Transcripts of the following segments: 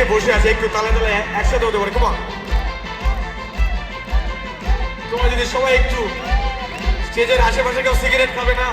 অনেকে বসে আছে, একটু তালে তালে একসাথে হতে পারে কমা তোমার যদি সবাই একটু স্টেজের আশেপাশে কেউ সিগারেট খাবে না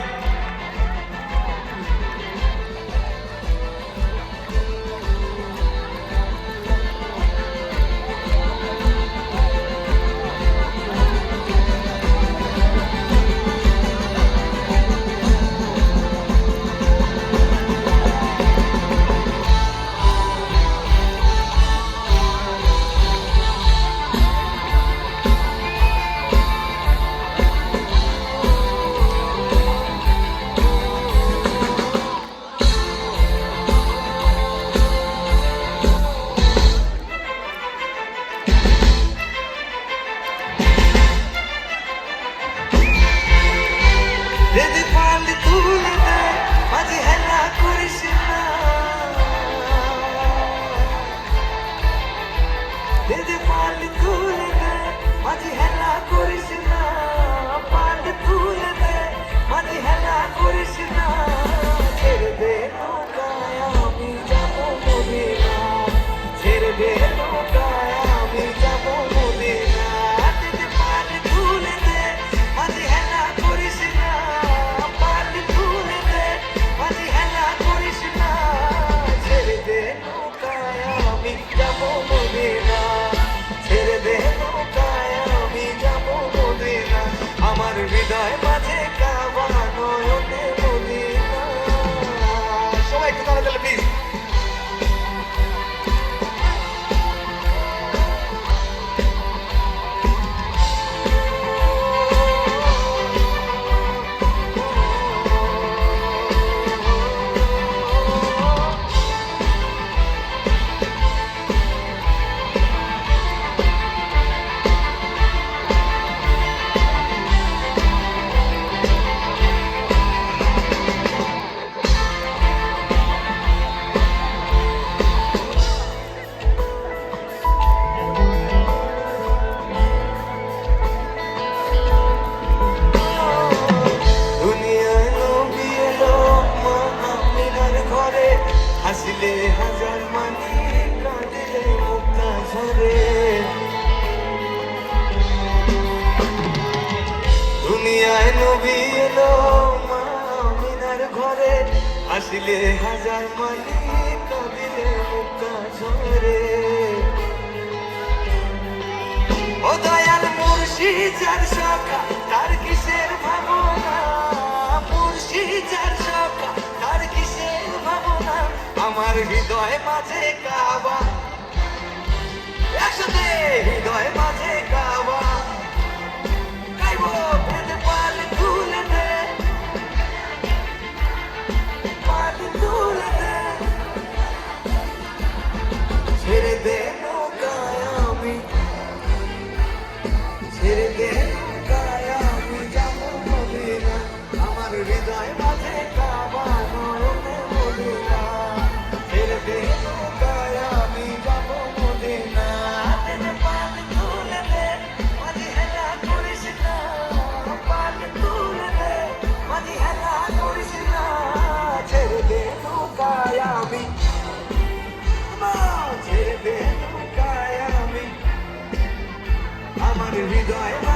দুনিয়ায় নবী এলো মা ঘরে। আসিলে হাজার মালিক কাঁদিলে মুক্তা ঝরে। ও দয়াল মুর্শি যার সখা তার কিসের ভাবনা? মুর্শি যার সখা তার কিসের ভাবনা? আমার হৃদয় মাঝে কাবা। একসাথে হৃদয় মাঝে yeah. We é